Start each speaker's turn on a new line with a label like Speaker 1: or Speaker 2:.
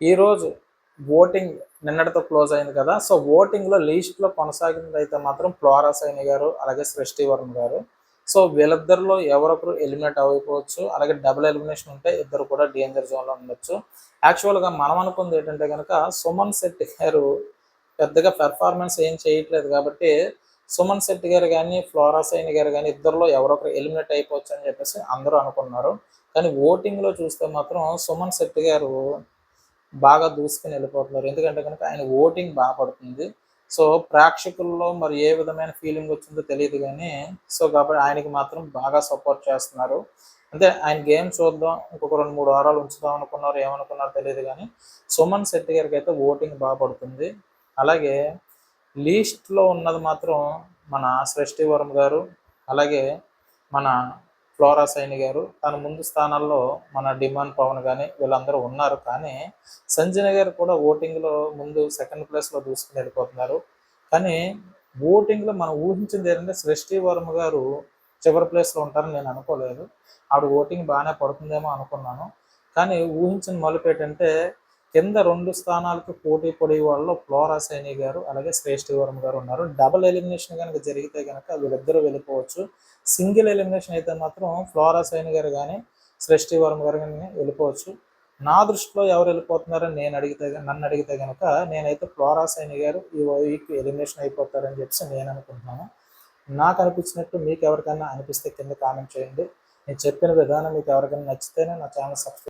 Speaker 1: ఈరోజు ఓటింగ్ నిన్నటితో క్లోజ్ అయింది కదా సో ఓటింగ్లో లీస్ట్లో కొనసాగింది అయితే మాత్రం ఫ్లోరా సైని గారు అలాగే సృష్టి వర్మ గారు. సో వీళ్ళిద్దరిలో ఎవరొకరు ఎలిమినేట్ అయిపోవచ్చు అలాగే డబుల్ ఎలిమినేషన్ ఉంటే ఇద్దరు కూడా డేంజర్ జోన్లో ఉండొచ్చు. యాక్చువల్గా మనం అనుకుంది ఏంటంటే కనుక సుమన్ శెట్టి గారు పెద్దగా పెర్ఫార్మెన్స్ ఏం చేయట్లేదు కాబట్టి సుమన్ శెట్టి గారు కానీ ఫ్లోరా సైని గారు కానీ ఇద్దరిలో ఎవరొకరు ఎలిమినేట్ అయిపోవచ్చు అని చెప్పేసి అందరూ అనుకున్నారు. కానీ ఓటింగ్లో చూస్తే మాత్రం సుమన్ శెట్టి గారు బాగా దూసుకుని వెళ్ళిపోతున్నారు. ఎందుకంటే కనుక ఆయన ఓటింగ్ బాగా పడుతుంది. సో ప్రేక్షకుల్లో మరి ఏ విధమైన ఫీలింగ్ వచ్చిందో తెలియదు కానీ సో కాబట్టి ఆయనకి మాత్రం బాగా సపోర్ట్ చేస్తున్నారు. అంటే ఆయన గేమ్ చూద్దాం ఇంకొక రెండు మూడు వారాలు ఉంచుదాం అనుకున్నారు ఏమనుకున్నారో తెలియదు కానీ సుమన్ శెట్టి గారికి అయితే ఓటింగ్ బాగా పడుతుంది. అలాగే లీస్ట్లో ఉన్నది మాత్రం మన సృష్టివరం గారు అలాగే మన ఫ్లోరా సైని గారు తన ముందు స్థానాల్లో మన డిమాండ్ పవన్ కానీ వీళ్ళందరూ ఉన్నారు. కానీ సంజన గారు కూడా ఓటింగ్లో ముందు సెకండ్ ప్లేస్లో దూసుకుని వెళ్ళిపోతున్నారు. కానీ ఓటింగ్లో మనం ఊహించింది ఏంటంటే సృష్టి వర్మ గారు చివరి ప్లేస్లో ఉంటారని నేను అనుకోలేదు. ఆవిడ ఓటింగ్ బాగానే పడుతుందేమో అనుకున్నాను. కానీ ఊహించిన మలుపు ఏంటంటే కింద రెండు స్థానాలకు పోటీ పడే వాళ్ళు ఫ్లోరా సైని గారు అలాగే శ్రేష్ఠ వర్మ గారు ఉన్నారు. డబుల్ ఎలిమినేషన్ కనుక జరిగితే కనుక వీళ్ళిద్దరూ వెళ్ళిపోవచ్చు. సింగిల్ ఎలిమినేషన్ అయితే మాత్రం ఫ్లోరా సైని గారు కానీ శ్రేష్ఠి వర్మ గారు కానీ వెళ్ళిపోవచ్చు. నా దృష్టిలో ఎవరు వెళ్ళిపోతున్నారని నేను అడిగితే నన్ను అడిగితే కనుక నేనైతే ఫ్లోరా సైని గారు ఈ వీక్ ఎలిమినేషన్ అయిపోతారని చెప్పేసి నేను అనుకుంటున్నాను. నాకు అనిపించినట్టు మీకు ఎవరికైనా అనిపిస్తే కింద కామెంట్ చేయండి. నేను చెప్పిన విధానం మీకు ఎవరికైనా నచ్చితేనే నా ఛానల్ సబ్స్క్రైబ్